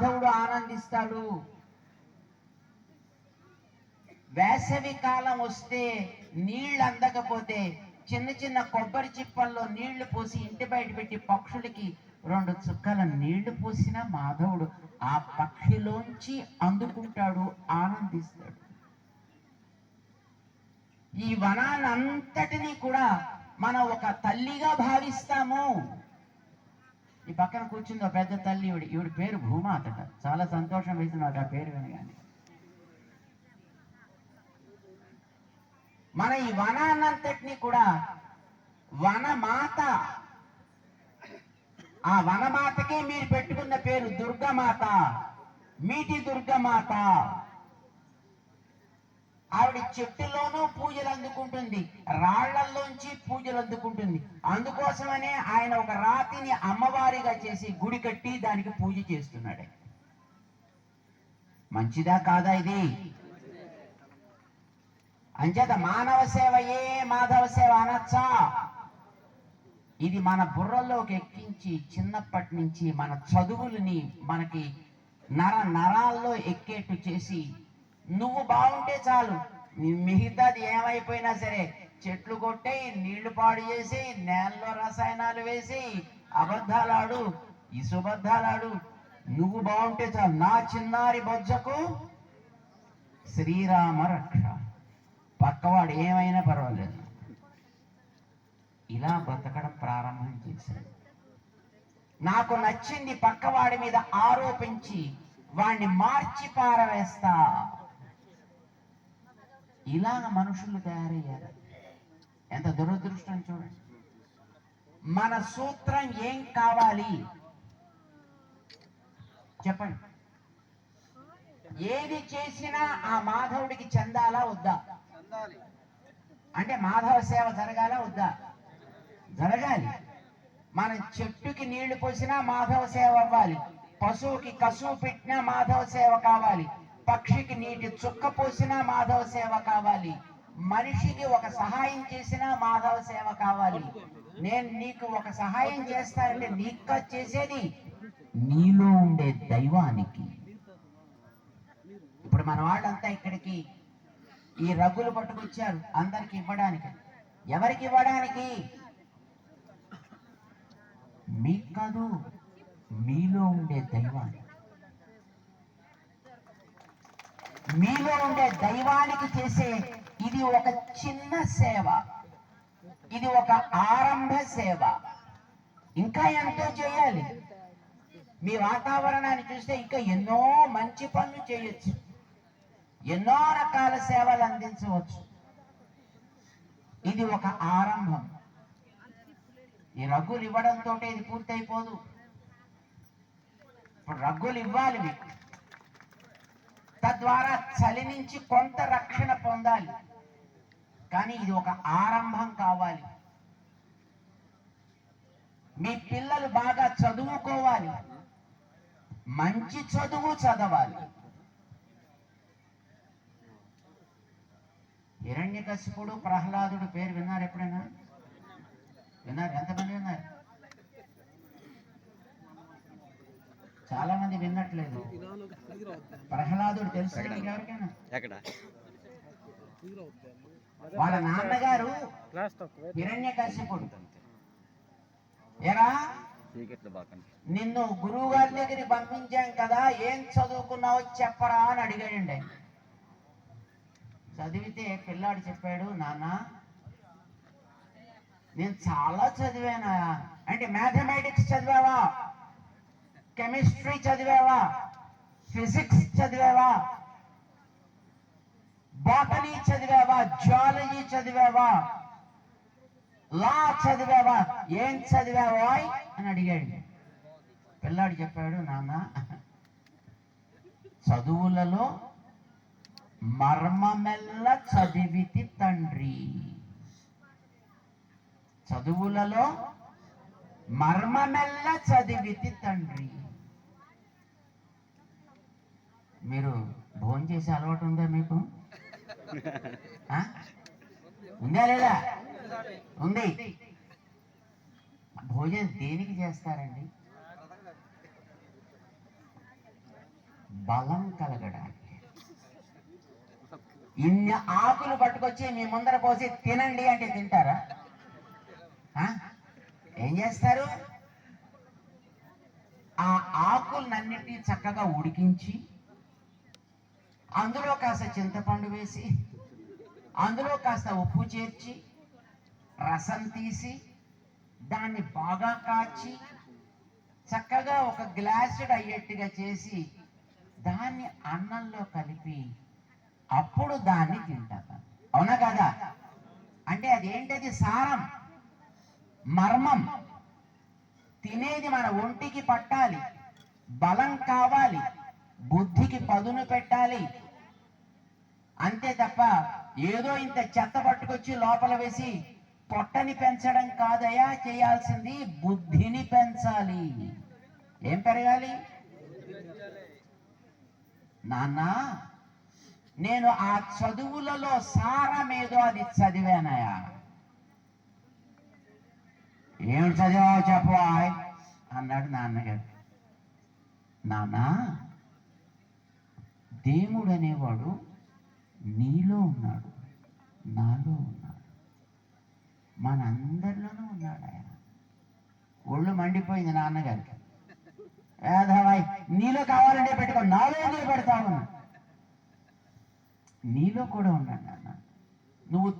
మాధవుడు ఆనందిస్తాడు. వేసవి కాలం వస్తే నీళ్ళు అందకపోతే చిన్న చిన్న కొబ్బరి చిప్పల్లో నీళ్ళు పోసి ఇంటి బయట పెట్టి పక్షులకి రెండు చుక్కల నీళ్ళు పోసిన మాధవుడు ఆ పక్షిలోంచి అందుకుంటాడు ఆనందిస్తాడు. ఈ వనాన్నంతటినీ కూడా మనం ఒక తల్లిగా భావిస్తాము. ఈ పక్కన కూర్చుంది ఒక పెద్ద తల్లి ఈవిడ ఈవిడ పేరు భూమాతట. చాలా సంతోషం వేసింది నాకు ఆ పేరు వినగానే. మన ఈ వనాన్నంతటిని కూడా వనమాత. ఆ వనమాతకే మీరు పెట్టుకున్న పేరు దుర్గమాత. మీటి దుర్గమాత. ఆవిడ చెట్టులోనూ పూజలు అందుకుంటుంది రాళ్ళలోంచి పూజలు అందుకుంటుంది. అందుకోసమనే ఆయన ఒక రాతిని అమ్మవారిగా చేసి గుడి కట్టి దానికి పూజ చేస్తున్నాడు. మంచిదా కాదా ఇది? అంచేత మానవ సేవ ఏ మాధవ సేవ అనొచ్చా. ఇది మన బుర్రలోకి ఎక్కించి చిన్నప్పటి నుంచి మన చదువులని మనకి నర నరాల్లో ఎక్కేట్టు చేసి నువ్వు బాగుంటే చాలు. మిగతాది ఏమైపోయినా సరే చెట్లు కొట్టేయి నీళ్ళు పాడు చేసి నేలలో రసాయనాలు వేసి అబద్ధాలాడు ఇసుబద్ధాలాడు. నువ్వు బాగుంటే చాలు. నా చిన్నారి బొజ్జకు శ్రీరామ రక్ష. పక్కవాడు ఏమైనా పర్వాలేదు. ఇలా బ్రతకడం ప్రారంభం చేశాడు. నాకు నచ్చింది పక్కవాడి మీద ఆరోపించి వాణ్ణి మార్చి పారవేస్తా. ఇలాగ మనుషులు తయారయ్యారు. ఎంత దురదృష్టం చూడండి. మన సూత్రం ఏం కావాలి? చెప్పండి. ఏది చేసినా ఆ మాధవుడికి చెందాలా వద్దా? అంటే మాధవ సేవ జరగాల వద్దా? జరగాలి. మనం చెట్టుకి నీళ్ళు పోసినా మాధవ సేవ అవ్వాలి. పశువుకి కసువు పెట్టినా మాధవ సేవ కావాలి. పక్షికి నీటి చుక్క పోసినా మాధవ సేవ కావాలి. మనిషికి ఒక సహాయం చేసినా మాధవ సేవ కావాలి. నేను నీకు ఒక సహాయం చేస్తానంటే నీకు చేసేది. నీలో ఉండే దైవానికి. ఇప్పుడు మన వాళ్ళంతా ఇక్కడికి ఈ రగ్గులు పట్టుకొచ్చారు. అందరికి ఇవ్వడానికి. ఎవరికి ఇవ్వడానికి? మీకు కాదు మీలో ఉండే దైవానికి. మీలో ఉండే దైవానికి చేసే ఇది ఒక చిన్న సేవ. ఇది ఒక ఆరంభ సేవ. ఇంకా ఎంతో చేయాలి. మీ వాతావరణాన్ని చూస్తే ఇంకా ఎన్నో మంచి పనులు చేయొచ్చు. ఎన్నో రకాల సేవలు అందించవచ్చు. ఇది ఒక ఆరంభం. ఈ రగ్గులు ఇవ్వడంతో ఇది పూర్తయిపోదు. ఇప్పుడు రగ్గులు ఇవ్వాలి మీకు. తద్వారా చలి నుంచి కొంత రక్షణ పొందాలి. కానీ ఇది ఒక ఆరంభం కావాలి. మీ పిల్లలు బాగా చదువుకోవాలి. మంచి చదువు చదవాలి. హిరణ్యకశిపుడు ప్రహ్లాదుడు పేరు విన్నారు ఎప్పుడైనా? విన్నారు? ఎంతమంది విన్నారు? చాలా మంది విన్నట్లేదు ప్రహ్లాదుడు తెలుసు ఎవరికైనా? ఎక్కడ? వాళ్ళ నాన్నగారు హిరణ్యకశిపుడు ఎరా చీకట్లు బాగా నిన్ను గురువు గారి దగ్గరికి పంపించాం కదా ఏం చదువుకున్నావో చెప్పరా అని అడిగాడండి. ఆయన. చదివితే పిల్లాడు చెప్పాడు నాన్న నేను చాలా చదివానా? అంటే మ్యాథమెటిక్స్ చదివావా? కెమిస్ట్రీ చదివావా? ఫిజిక్స్ చదివావా? బాటనీ చదివావా? జువాలజీ చదివావా? లా చదివావా? ఏం చదివావా అని అడిగాడు. పిల్లాడు చెప్పాడు నాన్న చదువులలో మర్మమెల్ల చదివితి తండ్రి. చదువులలో మర్మమెల్ల చదివితి తండ్రి. మీరు భోజనం చేసే అలవాటు ఉందా మీకు? ఉందా లేదా? ఉంది. భోజనం దేనికి చేస్తారండి? బలం కలగడానికి. ఇన్ని ఆకులు పట్టుకొచ్చి మీ ముందర పోసి తినండి అంటే తింటారా? ఏం చేస్తారు? ఆ ఆకులన్నిటినీ చక్కగా ఉడికించి అందులో కాస్త చింతపండు వేసి అందులో కాస్త ఉప్పు చేర్చి రసం తీసి దాన్ని బాగా కాచి చక్కగా ఒక గ్లాసుడ్ అయ్యేట్టుగా చేసి దాన్ని అన్నంలో కలిపి అప్పుడు దాన్ని తింటారు అవునా కదా? అంటే అదేంటది? సారం మర్మం. తినేది మన ఒంటికి పట్టాలి బలం కావాలి. బుద్ధికి పదును పెట్టాలి. అంతే తప్ప ఏదో ఇంత చెత్త పట్టుకొచ్చి లోపల వేసి పొట్టని పెంచడం కాదయా చేయాల్సింది బుద్ధిని పెంచాలి. ఏం పెరగాలి? నాన్న నేను ఆ చదువులలో సారమేదో అది చదివానయా ఏం చదివావు చెప్పవాయ్ అన్నాడు నాన్నగారు. నానా దేవుడు అనేవాడు నీలో ఉన్నాడు నాలో ఉన్నాడు. మనందరిలోనూ ఉన్నాడు ఆయన. ఒళ్ళు మండిపోయింది నాన్నగారికి. వేదవాయ్ నీలో కావాలంటే పెట్టుకో నాలో ఎందుకు పెడతావు. నీలో కూడా ఉన్నాడు నాన్న నువ్వు